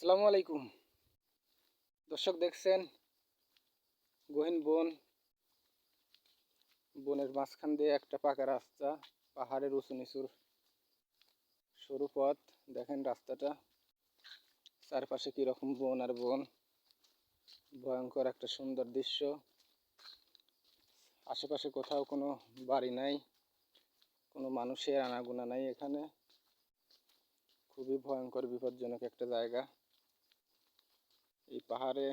আসসালামু আলাইকুম। দর্শক দেখছেন, গহীন বন, বনের মাঝখান দিয়ে একটা পাকা রাস্তা, পাহাড়ের উঁচু নিচুর সরু পথ। দেখেন রাস্তাটা, চারপাশে কীরকম বন আর বন। ভয়ঙ্কর একটা সুন্দর দৃশ্য। আশেপাশে কোথাও কোনো বাড়ি নাই, কোনো মানুষের আনাগোনা নাই এখানে। খুবই ভয়ঙ্কর, বিপজ্জনক একটা জায়গা। এই পাহাড়ে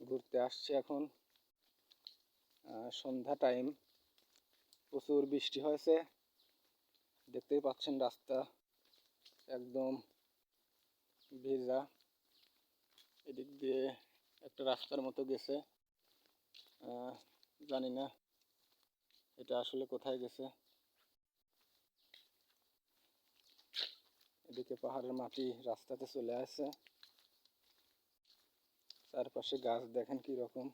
ঘুরতে আসছে এখন। সন্ধ্যা টাইম। প্রচুর বৃষ্টি হয়েছে। দেখতেই পাচ্ছেন রাস্তা একদম ভেজা। এদিক দিয়ে একটা রাস্তার মতো গেছে। জানি না এটা আসলে কোথায় গেছে। এদিকে পাহাড়ের মাটি রাস্তাতে চলে আসে চারপাশে গাছ দেখেন কি রকম।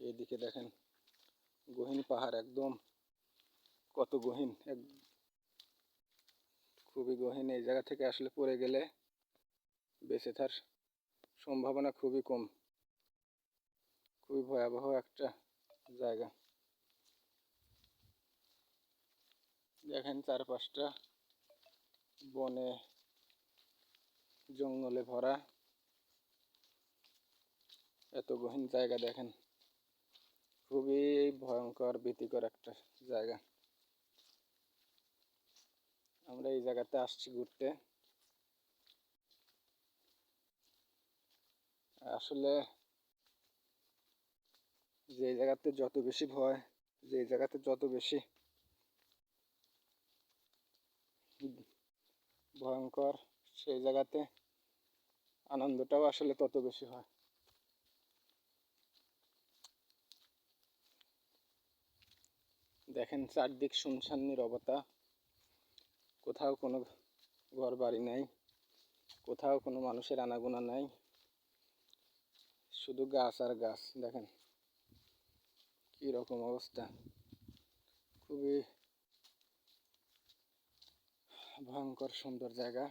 এইদিকে দেখেন গহীন পাহাড়, একদম কত গহীন, এক খুবই গহীন। এই জায়গা থেকে আসলে পড়ে গেলে বেঁচে থাকার সম্ভাবনা খুবই কম। খুবই ভয়াবহ একটা জায়গা। দেখেন চারপাশটা বনে জঙ্গলে ভরা। এত গহীন জায়গা দেখেন। খুবই ভয়ঙ্কর, ভীতিকর একটা জায়গা। আমরা এই জায়গাতে আসছি ঘুরতে। আসলে যে জায়গাতে যত বেশি ভয়, যে জায়গাতে যত বেশি ভয়ঙ্কর, সেই জায়গাতে আনন্দটাও আসলে তত বেশি হয়। দেখেন চারদিক শুনশান নিরবতা কোথাও কোনো ঘর বাড়ি নাই, কোথাও কোনো মানুষের আনাগোনা নাই, শুধু গাছ আর গাছ, দেখেন। কী রকম অবস্থা। খুবই ভয়ঙ্কর সুন্দর জায়গা।